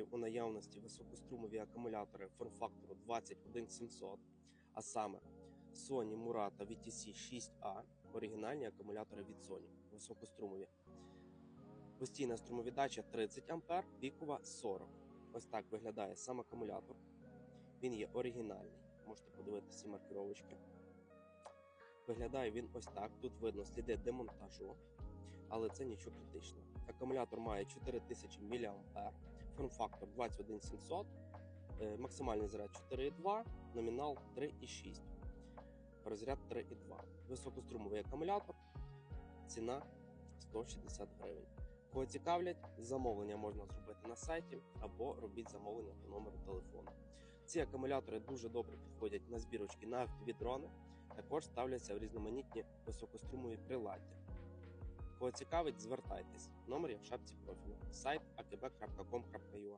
маю у наявності високострумові акумулятори форм-фактору 21700, а саме Sony Murata VTC 6A, оригінальні акумулятори від Sony, високострумові. Постійна струмовіддача 30 А, пікова 40. Ось так виглядає сам акумулятор. Він є оригінальний. Можете подивитися маркировочки. Виглядає він ось так. Тут видно сліди демонтажу, але це нічого критичного. Акумулятор має 4000 мА, форм-фактор 21700, е, максимальний заряд 4,2, номінал 3,6, розряд 3,2. Високострумовий акумулятор, ціна 160 гривень. Кого цікавлять, замовлення можна зробити на сайті або робіть замовлення по номеру телефону. Ці акумулятори дуже добре підходять на збірочки на автові дрони, також ставляться в різноманітні високострумові приладдя. Кого цікавить, звертайтесь. Номер є в шапці профілю. Сайт akb.com.ua